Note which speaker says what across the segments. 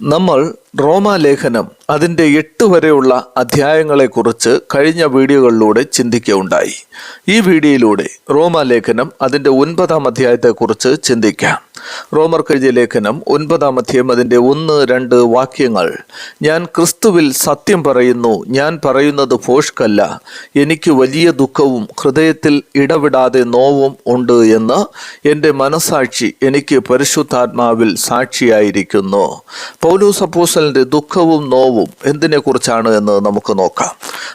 Speaker 1: നമ്മൾ റോമാലേഖനം അതിന്റെ എട്ട് വരെയുള്ള അധ്യായങ്ങളെക്കുറിച്ച് കഴിഞ്ഞ വീഡിയോകളിലൂടെ ചിന്തിക്കുകയുണ്ടായി. ഈ വീഡിയോയിലൂടെ റോമാലേഖനം അതിന്റെ ഒൻപതാം അധ്യായത്തെക്കുറിച്ച് ചിന്തിക്കാം. റോമർ എഴുതിയ ലേഖനം ഒൻപതാം അധ്യായം അതിന്റെ ഒന്ന് രണ്ട് വാക്യങ്ങൾ. ഞാൻ ക്രിസ്തുവിൽ സത്യം പറയുന്നു ഞാൻ പറയുന്നത് ഫോഷ്കല്ല എനിക്ക് വലിയ ദുഃഖവും ഹൃദയത്തിൽ ഇടവിടാതെ നോവും ഉണ്ട് എന്ന് എന്റെ മനസാക്ഷി എനിക്ക് പരിശുദ്ധാത്മാവിൽ സാക്ഷിയായിരിക്കുന്നു. പൗലൂസ് അപ്പോസലിന്റെ ദുഃഖവും നോവും എന്തിനെക്കുറിച്ചാണ് എന്ന് നമുക്ക് നോക്കാം.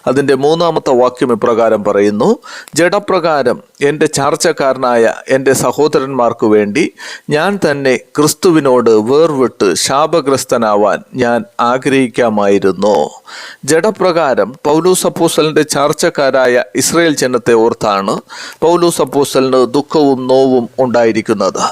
Speaker 1: അതിന്റെ മൂന്നാമത്തെ വാക്യം ഇപ്രകാരം പറയുന്നു ജഡപ്രകാരം എന്റെ ചാർച്ചക്കാരനായ എന്റെ സഹോദരന്മാർക്ക് വേണ്ടി ഞാൻ തന്നെ ക്രിസ്തുവിനോട് വേർവിട്ട് ശാപഗ്രസ്തനാവാൻ ഞാൻ ആഗ്രഹിക്കാമായിരുന്നു. ജഡപ്രകാരം പൗലൂസ് അപ്പൂസലിന്റെ ചാർച്ചക്കാരായ ഇസ്രയേൽ ജനത്തെ ഓർത്താണ് പൗലൂസ് അപ്പൂസലിന് ദുഃഖവും നോവും ഉണ്ടായിരിക്കുന്നത്.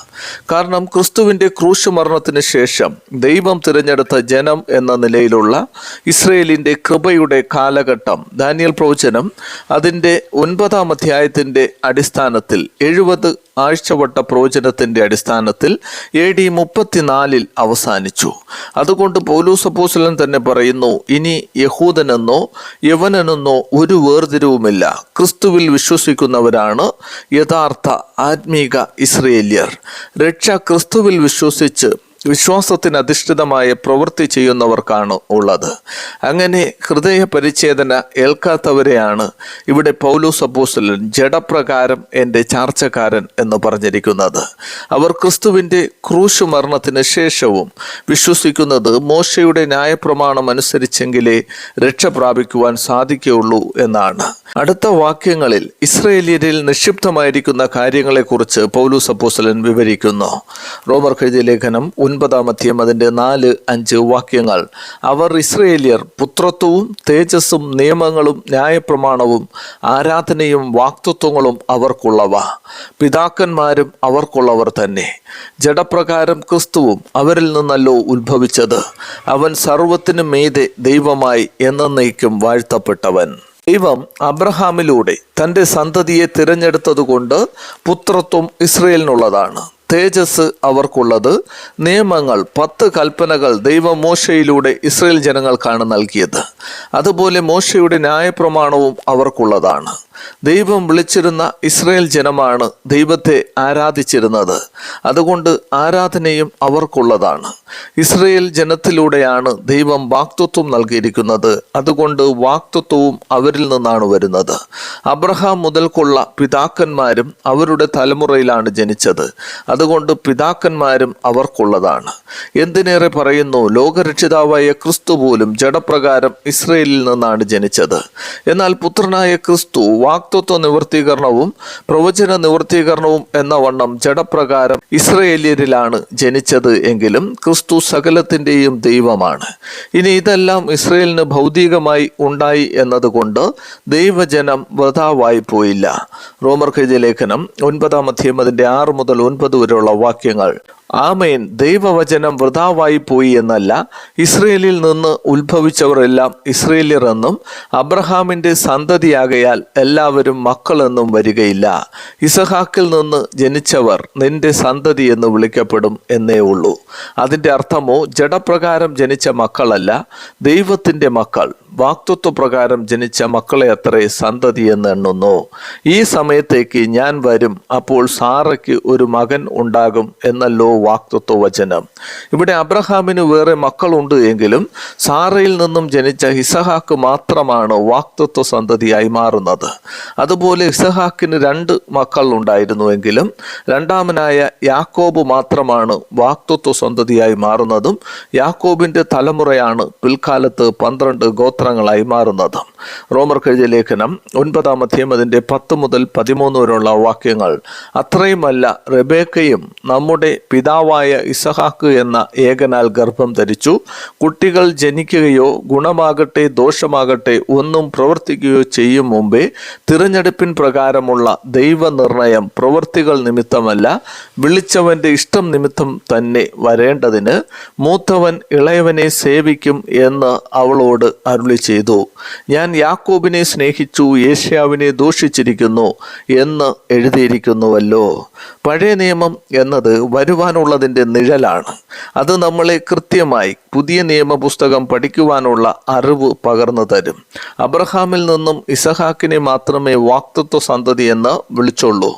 Speaker 1: കാരണം ക്രിസ്തുവിന്റെ ക്രൂശ് മരണത്തിന് ശേഷം ദൈവം തിരഞ്ഞെടുത്ത ജനം എന്ന നിലയിലുള്ള ഇസ്രയേലിന്റെ കൃപയുടെ കാലഘട്ടം. ദാനിയൽ പ്രവചനം അതിന്റെ ഒൻപതാം അധ്യായത്തിന്റെ അടിസ്ഥാനത്തിൽ എഴുപത് ആഴ്ചവട്ട പ്രവചനത്തിന്റെ അടിസ്ഥാനത്തിൽ എ ഡി മുപ്പത്തിനാലിൽ അവസാനിച്ചു. അതുകൊണ്ട് പൗലൂസ് അപ്പോസ്തലൻ തന്നെ പറയുന്നു ഇനി യഹൂദനെന്നോ യവനനെന്നോ ഒരു വേർതിരിവുമില്ല. ക്രിസ്തുവിൽ വിശ്വസിക്കുന്നവരാണ് യഥാർത്ഥ ആത്മീക ഇസ്രയേലിയർ. രക്ഷ ക്രിസ്തുവിൽ വിശ്വസിച്ച് വിശ്വാസത്തിന് അധിഷ്ഠിതമായ പ്രവൃത്തി ചെയ്യുന്നവർക്കാണ് ഉള്ളത്. അങ്ങനെ ഹൃദയ പരിച്ഛേദന ഏൽക്കാത്തവരെയാണ് ഇവിടെ പൗലോസ് അപ്പോസ്തലൻ ജഡപ്രകാരം എന്റെ ചാർച്ചക്കാരൻ എന്ന് പറഞ്ഞിരിക്കുന്നത്. അവർ ക്രിസ്തുവിന്റെ ക്രൂശ് മരണത്തിന് ശേഷവും വിശ്വസിക്കുന്നത് മോശയുടെ ന്യായപ്രമാണം അനുസരിച്ചെങ്കിലേ രക്ഷ പ്രാപിക്കുവാൻ സാധിക്കുകയുള്ളൂ എന്നാണ്. അടുത്ത വാക്യങ്ങളിൽ ഇസ്രയേലിയരിൽ നിക്ഷിപ്തമായിരിക്കുന്ന കാര്യങ്ങളെക്കുറിച്ച് പൗലൂസ് അപ്പോസ്തലൻ വിവരിക്കുന്നു. റോമർ കഴുതിയ ലേഖനം ഒൻപതാം അധ്യം അതിന്റെ നാല് അഞ്ച് വാക്യങ്ങൾ. അവർ ഇസ്രയേലിയർ പുത്രത്വവും തേജസ്സും നിയമങ്ങളും ന്യായപ്രമാണവും ആരാധനയും വാക്തത്വങ്ങളും അവർക്കുള്ളവ. പിതാക്കന്മാരും അവർക്കുള്ളവർ തന്നെ. ജഡപ്രകാരം ക്രിസ്തുവും അവരിൽ നിന്നല്ലോ ഉത്ഭവിച്ചത്. അവൻ സർവത്തിനു മീതെ ദൈവമായി എന്നേക്കും വാഴ്ത്തപ്പെട്ടവൻ. ദൈവം അബ്രഹാമിലൂടെ തന്റെ സന്തതിയെ തിരഞ്ഞെടുത്തതുകൊണ്ട് പുത്രത്വം ഇസ്രയേലിനുള്ളതാണ്. തേജസ് അവർക്കുള്ളത് നിയമങ്ങൾ പത്ത് കൽപ്പനകൾ ദൈവം മോശയിലൂടെ ഇസ്രയേൽ ജനങ്ങൾക്കാണ് നൽകിയത്. അതുപോലെ മോശയുടെ ന്യായപ്രമാണവും അവർക്കുള്ളതാണ്. ദൈവം വിളിച്ചിരുന്ന ഇസ്രയേൽ ജനമാണ് ദൈവത്തെ ആരാധിച്ചിരുന്നത്. അതുകൊണ്ട് ആരാധനയും അവർക്കുള്ളതാണ്. ഇസ്രയേൽ ജനത്തിലൂടെയാണ് ദൈവം വാക്തത്വം നൽകിയിരിക്കുന്നത്. അതുകൊണ്ട് വാക്തത്വവും അവരിൽ നിന്നാണ് വരുന്നത്. അബ്രഹാം മുതൽക്കുള്ള പിതാക്കന്മാരും അവരുടെ തലമുറയിലാണ് ജനിച്ചത്. അതുകൊണ്ട് പിതാക്കന്മാരും അവർക്കുള്ളതാണ്. എന്തിനേറെ പറയുന്നു? ലോകരക്ഷിതാവായ ക്രിസ്തു പോലും ജഡപ്രകാരം ഇസ്രയേലിൽ നിന്നാണ് ജനിച്ചത്. എന്നാൽ പുത്രനായ ക്രിസ്തു വാക്തത്വ നിവൃത്തീകരണവും പ്രവചന നിവൃത്തീകരണവും എന്ന വണ്ണം ജഡപ്രകാരം ഇസ്രയേലിയരിലാണ് ജനിച്ചത് എങ്കിലും ക്രിസ്തു സകലത്തിന്റെയും ദൈവമാണ്. ഇനി ഇതെല്ലാം ഇസ്രയേലിന് ഭൗതികമായി ഉണ്ടായി എന്നതുകൊണ്ട് ദൈവജനം വൃതാവായി പോയില്ല. റോമർ എഴുതിയ ലേഖനം ഒൻപതാം അധ്യയം അതിന്റെ ആറ് മുതൽ ഒൻപത് വരെയുള്ള വാക്യങ്ങൾ. ആമേൻ. ദൈവവചനം വൃതാവായി പോയി എന്നല്ല ഇസ്രയേലിൽ നിന്ന് ഉത്ഭവിച്ചവരെല്ലാം ഇസ്രയേലിയർ എന്നും അബ്രഹാമിന്റെ സന്തതിയാകയാൽ എല്ലാവരും മക്കളെന്നും വരികയില്ല. ഇസഹാക്കിൽ നിന്ന് ജനിച്ചവർ നിന്റെ സന്തതി എന്ന് വിളിക്കപ്പെടും എന്നേ ഉള്ളൂ. അതിന്റെ അർത്ഥമോ ജഡപ്രകാരം ജനിച്ച മക്കളല്ല ദൈവത്തിന്റെ മക്കൾ. വാക്തത്വ പ്രകാരം ജനിച്ച മക്കളെ അത്രേ സന്തതി എന്ന് എണ്ണുന്നു. ഈ സമയത്തേക്ക് ഞാൻ വരും അപ്പോൾ സാറയ്ക്ക് ഒരു മകൻ ഉണ്ടാകും എന്നല്ലോ വാക്തത്വ വചനം ഇവിടെ അബ്രഹാമിന് വേറെ മക്കളുണ്ട് എങ്കിലും സാറയിൽ നിന്നും ജനിച്ച ഹിസഹാക്ക് മാത്രമാണ് വാക്തത്വ സന്തതിയായി മാറുന്നത്. അതുപോലെ ഇസഹാക്കിന് രണ്ട് മക്കൾ ഉണ്ടായിരുന്നുവെങ്കിലും രണ്ടാമനായ യാക്കോബ് മാത്രമാണ് വാക്തത്വ സന്തതിയായി മാറുന്നതും യാക്കോബിന്റെ തലമുറയാണ് പിൽക്കാലത്ത് പന്ത്രണ്ട് ഗോത്രങ്ങളായി മാറുന്നത്. കഴിഞ്ഞ ലേഖനം ഒൻപതാം അധ്യയം അതിന്റെ പത്ത് മുതൽ പതിമൂന്ന് വരെയുള്ള വാക്യങ്ങൾ അത്രയുമല്ല റെബേക്കയും നമ്മുടെ പിതാവായ ഇസഹാക്ക് എന്ന ഏകനാൽ ഗർഭം ധരിച്ചു. കുട്ടികൾ ജനിക്കുകയോ ഗുണമാകട്ടെ ദോഷമാകട്ടെ ഒന്നും പ്രവർത്തിക്കുകയോ ചെയ്യും മുമ്പേ തിരഞ്ഞെടുപ്പിൻ പ്രകാരമുള്ള ദൈവനിർണയം പ്രവൃത്തികൾ നിമിത്തമല്ല വിളിച്ചവന്റെ ഇഷ്ടം നിമിത്തം തന്നെ വരേണ്ടതിന് മൂത്തവൻ ഇളയവനെ സേവിക്കും എന്ന് അവളോട് അരുളി ചെയ്തു. ഞാൻ യാക്കോബിനെ സ്നേഹിച്ചു ഏഷ്യാവിനെ ദൂഷിച്ചിരിക്കുന്നു എന്ന് എഴുതിയിരിക്കുന്നുവല്ലോ. പഴയ നിയമം എന്നത് വരുവാനുള്ളതിന്റെ നിഴലാണ്. അത് നമ്മളെ കൃത്യമായി പുതിയ നിയമപുസ്തകം പഠിക്കുവാനുള്ള അറിവ് പകർന്നു തരും. അബ്രഹാമിൽ നിന്നും ഇസഹാക്കിനെ മാത്രമേ വാക്തത്വ സന്തതി എന്ന് വിളിച്ചുള്ളൂ.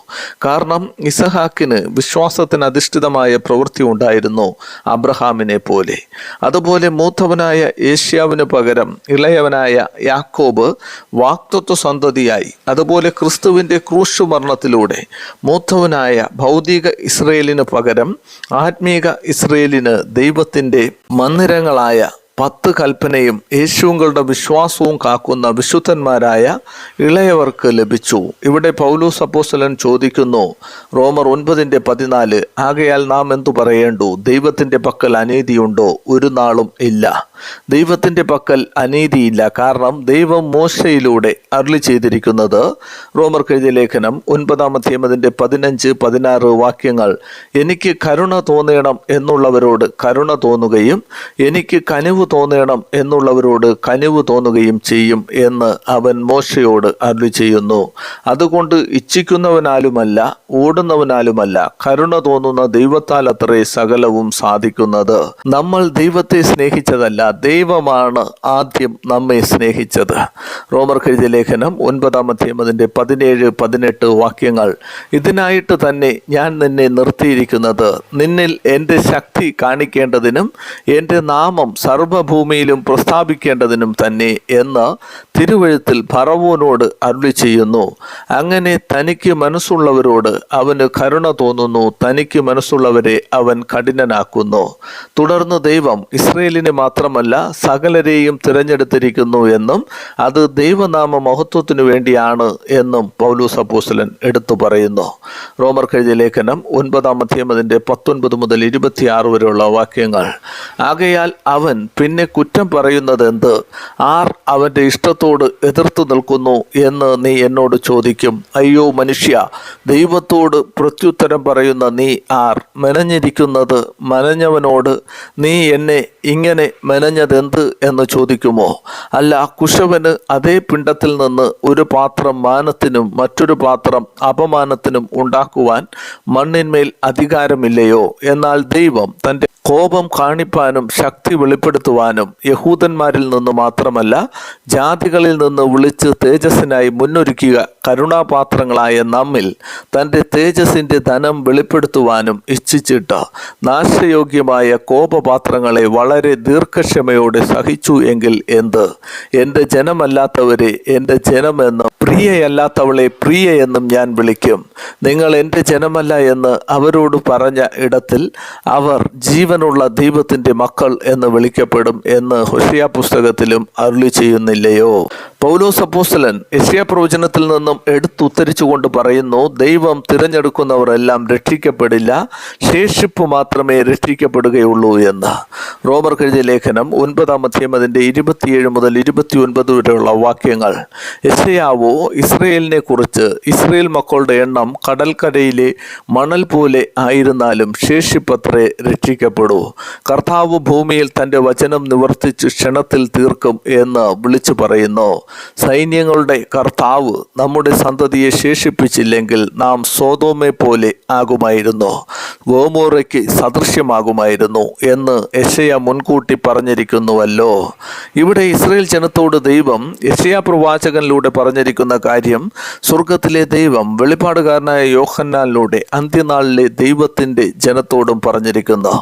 Speaker 1: കാരണം ഇസഹാക്കിന് വിശ്വാസത്തിന് അധിഷ്ഠിതമായ പ്രവൃത്തി ഉണ്ടായിരുന്നു അബ്രഹാമിനെ പോലെ. അതുപോലെ മൂത്തവനായ ഏഷ്യാവിന് പകരം ഇളയവനായ യാക്കോബ് വാക്തത്വ സന്തതിയായി. അതുപോലെ ക്രിസ്തുവിന്റെ ക്രൂശു മരണത്തിലൂടെ മൂത്തവനായ ഭൗതിക ഇസ്രയേലിന് പകരം ആത്മീക ഇസ്രയേലിന് ദൈവത്തിന്റെ മന്ദിരങ്ങളായ പത്ത് കൽപ്പനയും യേശുങ്ങളുടെ വിശ്വാസവും കാക്കുന്ന വിശുദ്ധന്മാരായ ഇളയവർക്ക് ലഭിച്ചു. ഇവിടെ പൗലൂസ് അപ്പോസ്തലൻ ചോദിക്കുന്നു റോമർ ഒൻപതിന്റെ പതിനാല് ആകയാൽ നാം എന്തു പറയേണ്ടു? ദൈവത്തിന്റെ പക്കൽ അനീതിയുണ്ടോ? ഒരു നാളും ഇല്ല. ദൈവത്തിന്റെ പക്കൽ അനീതിയില്ല. കാരണം ദൈവം മോശയിലൂടെ അരുളി ചെയ്തിരിക്കുന്നത്. റോമർ കഴിഞ്ഞ ലേഖനം ഒൻപതാം അധ്യമതിന്റെ പതിനഞ്ച് പതിനാറ് വാക്യങ്ങൾ എനിക്ക് കരുണ തോന്നണം എന്നുള്ളവരോട് കരുണ തോന്നുകയും എനിക്ക് കനിവ് തോന്നണം എന്നുള്ളവരോട് കനിവ് തോന്നുകയും ചെയ്യും എന്ന് അവൻ മോശയോട് അരുളി ചെയ്യുന്നു. അതുകൊണ്ട് ഇച്ഛിക്കുന്നവനാലുമല്ല ഓടുന്നവനാലുമല്ല കരുണ തോന്നുന്ന ദൈവത്താൽ അത്രേ സകലവും സാധിക്കുന്നത്. നമ്മൾ ദൈവത്തെ സ്നേഹിച്ചതല്ല ദൈവമാണ് ആദ്യം നമ്മെ സ്നേഹിച്ചത്. റോമർ എഴുതിയ ലേഖനം ഒൻപതാം അധ്യായം അതിന്റെ പതിനേഴ് പതിനെട്ട് വാക്യങ്ങൾ. ഇതിനായിട്ട് തന്നെ ഞാൻ നിന്നെ നിർത്തിയിരിക്കുന്നത്. നിന്നിൽ എന്റെ ശക്തി കാണിക്കേണ്ടതിനും എന്റെ നാമം സർവഭൂമിയിലും പ്രസ്ഥാപിക്കേണ്ടതിനും തന്നെ എന്ന് തിരുവഴുത്തിൽ ഫറവോനോട് അരുളി ചെയ്യുന്നു. അങ്ങനെ തനിക്ക് മനസ്സുള്ളവരോട് അവന് കരുണ തോന്നുന്നു. തനിക്ക് മനസ്സുള്ളവരെ അവൻ കഠിനനാക്കുന്നു. തുടർന്ന് ദൈവം ഇസ്രയേലിനെ മാത്രമല്ല സകലരെയും തിരഞ്ഞെടുത്തിരിക്കുന്നു എന്നും അത് ദൈവനാമ മഹത്വത്തിനു വേണ്ടിയാണ് എന്നും പൗലൂസ് അപ്പോസ്തലൻ എടുത്തു പറയുന്നു. റോമർ കഴിഞ്ഞ ലേഖനം ഒൻപതാം അതിന്റെ പത്തൊൻപത് മുതൽ ഇരുപത്തിയാറ് വരെയുള്ള വാക്യങ്ങൾ. ആകയാൽ അവൻ പിന്നെ കുറ്റം പറയുന്നത് എന്ത്? ആർ അവന്റെ ഇഷ്ടത്തോട് എതിർത്തു നിൽക്കുന്നു എന്ന് നീ എന്നോട് ചോദിക്കും. അയ്യോ മനുഷ്യ ദൈവത്തോട് പ്രത്യുത്തരം പറയുന്ന നീ ആർ? മെനഞ്ഞിരിക്കുന്നത് മനഞ്ഞവനോട് നീ എന്നെ ഇങ്ങനെ മെനഞ്ഞതെന്ത് എന്ന് ചോദിക്കുമോ? അല്ല കുശവന് അതേ പിണ്ടത്തിൽ നിന്ന് ഒരു പാത്രം മാനത്തിനും മറ്റൊരു പാത്രം അപമാനത്തിനും ഉണ്ടാക്കുവാൻ മണ്ണിന്മേൽ അധികാരമില്ലയോ? എന്നാൽ ദൈവം തന്റെ കോപം കാണിപ്പാനും ശക്തി വെളിപ്പെടുത്തുവാനും യഹൂദന്മാരിൽ നിന്ന് മാത്രമല്ല ജാതികളിൽ നിന്ന് വിളിച്ച് തേജസ്സിനായി മുന്നൊരുക്കുക കരുണാപാത്രങ്ങളായ നമ്മിൽ തന്റെ തേജസ്സിന്റെ ധനം വെളിപ്പെടുത്തുവാനും ഇച്ഛിച്ചിട്ട് നാശയോഗ്യമായ കോപപാത്രങ്ങളെ വളരെ ദീർഘക്ഷമയോടെ സഹിച്ചു എങ്കിൽ എന്ത്? എന്റെ ജനമല്ലാത്തവരെ എന്റെ ജനമെന്നും പ്രിയയല്ലാത്തവളെ പ്രിയ എന്നും ഞാൻ വിളിക്കും. നിങ്ങൾ എന്റെ ജനമല്ല എന്ന് അവരോട് പറഞ്ഞ ഇടത്തിൽ അവർ ജീവനുള്ള ദൈവത്തിന്റെ മക്കൾ എന്ന് വിളിക്കപ്പെടും എന്ന് ഹൊഷിയ പുസ്തകത്തിലും അരുളി ചെയ്യുന്നില്ലയോ? പൗലോസ് അപ്പോസ്തലൻ യശയ പ്രവചനത്തിൽ നിന്നും എടുത്തുത്തരിച്ചുകൊണ്ട് പറയുന്നു ദൈവം തിരഞ്ഞെടുക്കുന്നവരെല്ലാം രക്ഷിക്കപ്പെടില്ല ശേഷിപ്പ് മാത്രമേ രക്ഷിക്കപ്പെടുകയുള്ളൂ എന്ന്. റോമർ എഴുതിയ ലേഖനം ഒൻപതാം അധ്യായം അതിന്റെ ഇരുപത്തിയേഴ് മുതൽ ഇരുപത്തി ഒൻപത് വരെയുള്ള വാക്യങ്ങൾ. യശയാവോ ഇസ്രയേലിനെ കുറിച്ച് ഇസ്രയേൽ മക്കളുടെ എണ്ണം കടൽക്കരയിലെ മണൽ പോലെ ആയിരുന്നാലും ശേഷിപ്പത്രേ രക്ഷിക്കപ്പെടൂ. കർത്താവ് ഭൂമിയിൽ തന്റെ വചനം നിവർത്തിച്ച് ക്ഷണത്തിൽ തീർക്കും എന്ന് വിളിച്ചു പറയുന്നു. സൈന്യങ്ങളുടെ കർത്താവ് നമ്മുടെ സന്തതിയെ ശേഷിപ്പിച്ചില്ലെങ്കിൽ നാം സോതോമെ പോലെ ആകുമായിരുന്നു ഗോമോറയ്ക്ക് സദൃശ്യമാകുമായിരുന്നു എന്ന് യശയ മുൻകൂട്ടി പറഞ്ഞിരിക്കുന്നുവല്ലോ. ഇവിടെ ഇസ്രയേൽ ജനത്തോട് ദൈവം യശയ പ്രവാചകനിലൂടെ പറഞ്ഞിരിക്കുന്ന കാര്യം സ്വർഗത്തിലെ ദൈവം വെളിപ്പാടുകാരനായ യോഹന്നാലിലൂടെ അന്ത്യനാളിലെ ദൈവത്തിന്റെ ജനത്തോടും പറഞ്ഞിരിക്കുന്നു.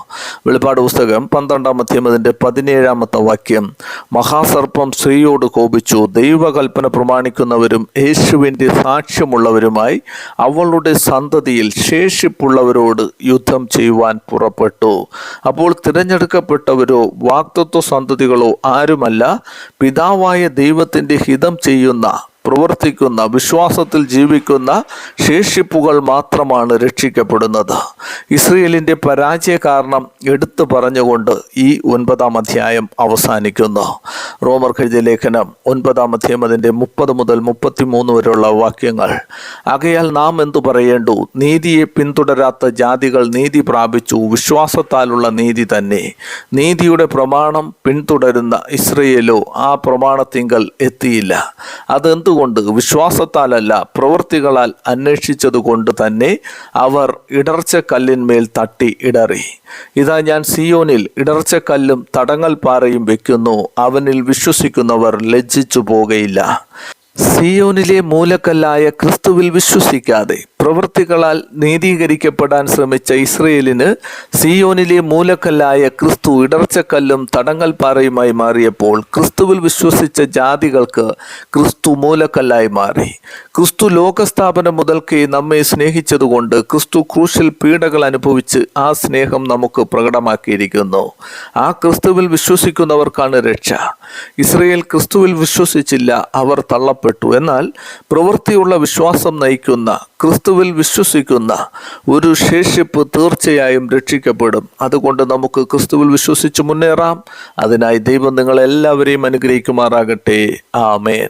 Speaker 1: വെളിപ്പാട് പുസ്തകം പന്ത്രണ്ടാം അധ്യമതിന്റെ പതിനേഴാമത്തെ വാക്യം. മഹാസർപ്പം സ്ത്രീയോട് കോപിച്ചു ദൈവകൽപ്പന പ്രമാണിക്കുന്നവരും യേശുവിന്റെ സാക്ഷ്യമുള്ളവരുമായി അവളുടെ സന്തതിയിൽ ശേഷിപ്പുള്ളവരോട് യുദ്ധം ചെയ്യുവാൻ പുറപ്പെട്ടു. അപ്പോൾ തിരഞ്ഞെടുക്കപ്പെട്ടവരോ വാക്തത്വ സന്തതികളോ ആരുമല്ല പിതാവായ ദൈവത്തിന്റെ ഹിതം ചെയ്യുന്ന പ്രവർത്തിക്കുന്ന വിശ്വാസത്തിൽ ജീവിക്കുന്ന ശേഷിപ്പുകൾ മാത്രമാണ് രക്ഷിക്കപ്പെടുന്നത്. ഇസ്രയേലിന്റെ പരാജയ കാരണം എടുത്തു പറഞ്ഞുകൊണ്ട് ഈ ഒൻപതാം അധ്യായം അവസാനിക്കുന്നു. റോമർ കഴിഞ്ഞ ലേഖനം ഒൻപതാം അധ്യായം അതിന്റെ മുപ്പത് മുതൽ മുപ്പത്തിമൂന്ന് വരെയുള്ള വാക്യങ്ങൾ. ആകയാൽ നാം എന്തു പറയേണ്ടു? നീതിയെ പിന്തുടരാത്ത ജാതികൾ നീതി പ്രാപിച്ചു. വിശ്വാസത്താലുള്ള നീതി തന്നെ. നീതിയുടെ പ്രമാണം പിന്തുടരുന്ന ഇസ്രയേലോ ആ പ്രമാണത്തിങ്കൽ എത്തിയില്ല. അതെന്തുകൊണ്ട് വിശ്വാസത്താലല്ല പ്രവൃത്തികളാൽ അന്വേഷിച്ചതുകൊണ്ട് തന്നെ അവർ ഇടർച്ചക്കല്ലിന്മേൽ തട്ടി ഇടറി. ഇതാ ഞാൻ സിയോനിൽ ഇടർച്ചക്കല്ലും തടങ്ങൽ പാറയും വെക്കുന്നു. അവനിൽ വിശ്വസിക്കുന്നവർ ലജ്ജിച്ചു പോകയില്ല. സിയോനിലെ മൂലക്കല്ലായ ക്രിസ്തുവിൽ വിശ്വസിക്കാതെ പ്രവൃത്തികളാൽ നീതീകരിക്കപ്പെടാൻ ശ്രമിച്ച ഇസ്രയേലിന് സിയോനിലെ മൂലക്കല്ലായ ക്രിസ്തു ഇടർച്ചക്കല്ലും തടങ്ങൽ പാറയുമായി മാറിയപ്പോൾ ക്രിസ്തുവിൽ വിശ്വസിച്ച ജാതികൾക്ക് ക്രിസ്തു മൂലക്കല്ലായി മാറി. ക്രിസ്തു ലോകസ്ഥാപനം മുതൽക്കേ നമ്മെ സ്നേഹിച്ചതുകൊണ്ട് ക്രിസ്തു ക്രൂശിൽ പീഡകൾ അനുഭവിച്ച് ആ സ്നേഹം നമുക്ക് പ്രകടമാക്കിയിരിക്കുന്നു. ആ ക്രിസ്തുവിൽ വിശ്വസിക്കുന്നവർക്കാണ് രക്ഷ. ഇസ്രയേൽ ക്രിസ്തുവിൽ വിശ്വസിച്ചില്ല അവർ തള്ളപ്പെട്ടു. എന്നാൽ പ്രവൃത്തിയുള്ള വിശ്വാസം നയിക്കുന്ന ക്രിസ്തുവിൽ വിശ്വസിക്കുന്ന ഒരു ശേഷിപ്പ് തീർച്ചയായും രക്ഷിക്കപ്പെടും. അതുകൊണ്ട് നമുക്ക് ക്രിസ്തുവിൽ വിശ്വസിച്ച് മുന്നേറാം. അതിനായി ദൈവം നിങ്ങളെല്ലാവരെയും അനുഗ്രഹിക്കുമാറാകട്ടെ. ആമേൻ.